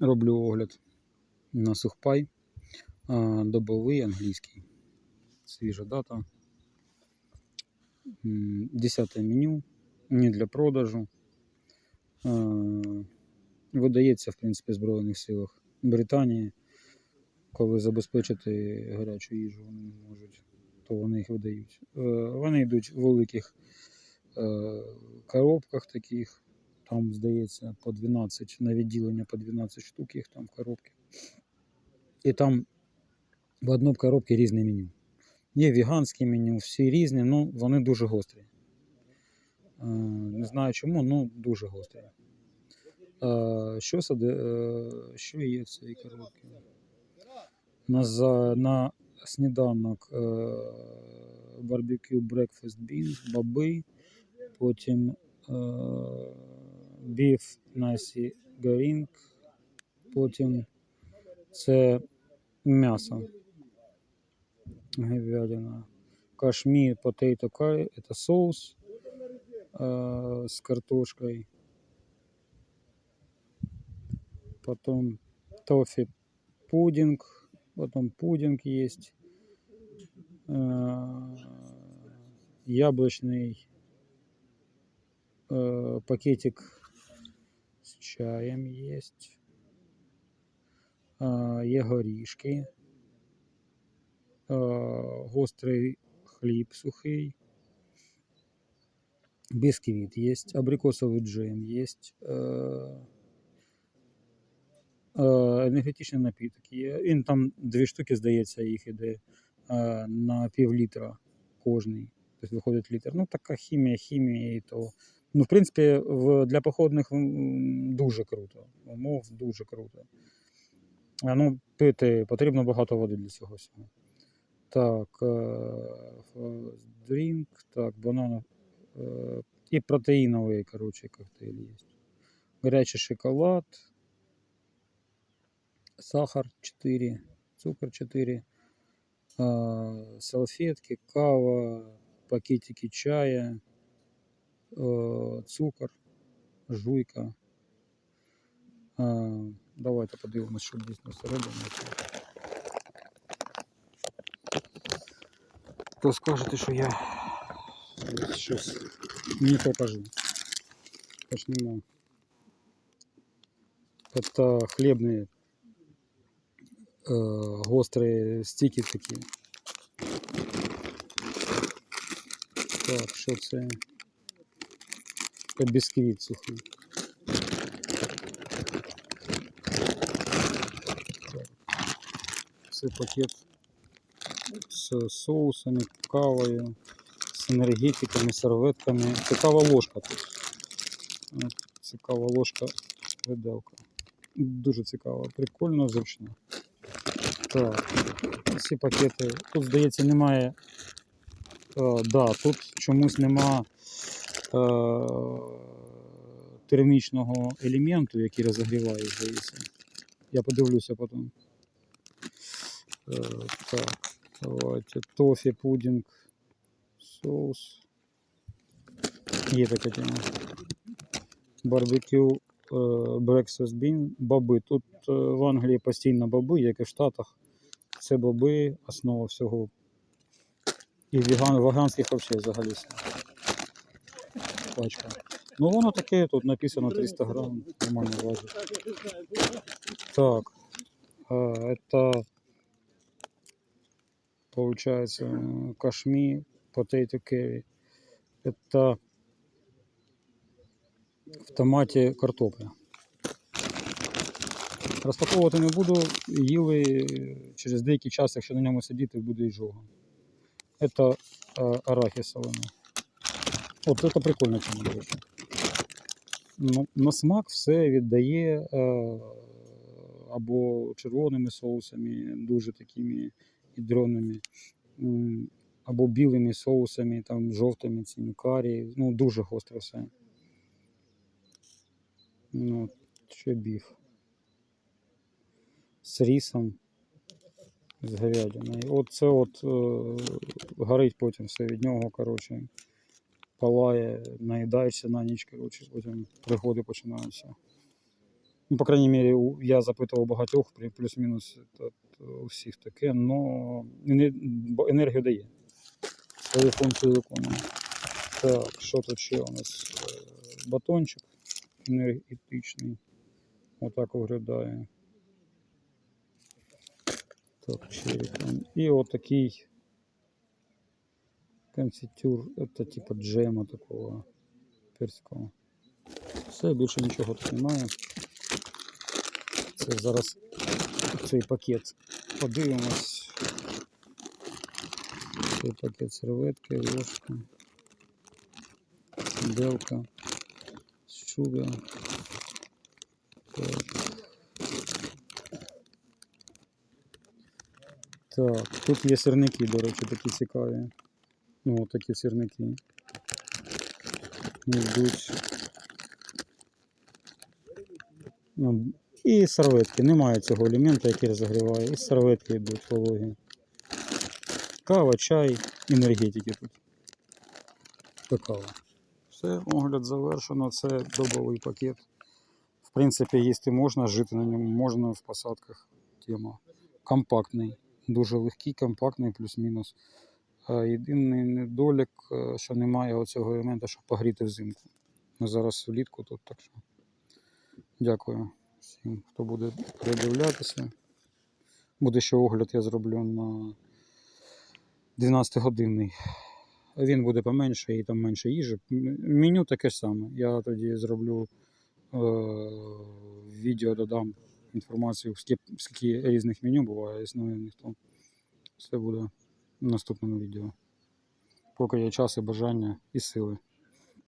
Роблю огляд на сухпай. Добовий англійський. Свіжа дата. 10 меню. Не для продажу. Видається, в принципі, в Збройних силах Британії. Коли забезпечити гарячу їжу вони не можуть, то вони їх видають. Е, Вони йдуть в великих е, коробках таких. Там, здається, по 12, на відділення по 12 штук їх там в коробці. І там в одній коробці різне меню. Є веганське меню, всі різні, ну вони дуже гострі. Е, Не знаю чому, ну дуже гострі. Е, Що, е, що є в цій коробці? На, на сніданок барбекю breakfast beans, баби, потім біф насі горінг, потім це м'ясо, говядина, кашмір potato curry, це соус е, з картошкою, потом тофі пудинг, потом пудинг есть, э, яблочный э, пакетик с чаем есть, э, є горішки, э, гострий хліб сухий, бісквіт есть, абрикосовий джем есть, э, Е, енергетичний напіток є. Він там дві штуки, здається, їх іде е, на пів літра кожний. Тобто виходить літр. Ну, така хімія, хімія і то. Ну, в принципі, в, для походних дуже круто. Умов дуже круто. А ну, пити потрібно багато води для цього всього. Так, е, дрінк, так, банан. е, І протеїновий, коротше, коктейль є. Гарячий шоколад сахар 4, цукор 4, а, салфетки, кава, пакетики чая, цукор, жуйка. А, Давайте подивимось, що дійсно всередині. То скажете, що я щось не покажу. Почнемо. Это хлебные е, гострі стіки такі. Так, що це? Це бісквіт сухий. Це пакет з соусами, кавою, з енергетиками, серветками. Це кава ложка тут. От, Це кава ложка виделка. Дуже цікаво, прикольно, зручно. Так, ці пакети. Тут, здається, немає. Е, да, тут чомусь нема термічного елементу, який розігріває, здається. Я подивлюся потім. Е, так, давайте. Тофі, пудінг, соус. Є така тема. Барбекю е, breakfast bean, баби. Тут е, в Англії постійно баби, як і в Штатах. Це боби, основа всього. І веган, веганських взагалі взагалі Пачка. Ну воно таке, тут написано 300 грам, нормально важить. Так, а, это получается э, кашми, potato curry. Это в томаті картопля. Розпаковувати не буду, їли через деякий час, якщо на ньому сидіти, буде іжога. Це е, арахіс солений. От це прикольно чому до. Ну, на смак все віддає е, або червоними соусами, дуже такими ядроними, або білими соусами, там, жовтими цими карі. Ну, дуже гостре все. Ну, ще біф. З рісом, з говядиною. От це от е, горить потім все від нього, коротше. Палає, наїдаєшся на ніч, коротше, потім пригоди починаються. Ну, по крайней мере, у- я запитував багатьох, плюс-мінус у всіх таке, ене- енергію дає. Свою функцію виконує. Так, що тут ще у нас? Е, Батончик енергетичний. Отак виглядає. Так, черепом. І отакий конфітюр, це типа джема такого перського. Все, більше нічого тут немає. Це зараз цей пакет подивимось. Цей пакет серветки, ложка, белка, шуга. Так. Так, тут є сирники, до речі, такі цікаві. Ну, от такі сирники. Йдуть. Ну, і серветки. Немає цього елемента, який розігріває. І серветки йдуть вологі. Кава, чай, енергетики тут. Какао. Все, огляд завершено. Це добовий пакет. В принципі, їсти можна, жити на ньому можна в посадках. Тема. Компактний. Дуже легкий, компактний, плюс-мінус. А Єдиний недолік, е, що немає оцього елемента, щоб погріти взимку. Ми зараз влітку тут, так що. Дякую всім, хто буде передивлятися. Буде ще огляд, я зроблю на 12-годинний. Він буде поменше і там менше їжі. Меню таке саме. Я тоді зроблю е- відео, додам інформацію, скільки, різних меню буває, існує них. Все буде наступному відео. Поки є час і бажання і сили.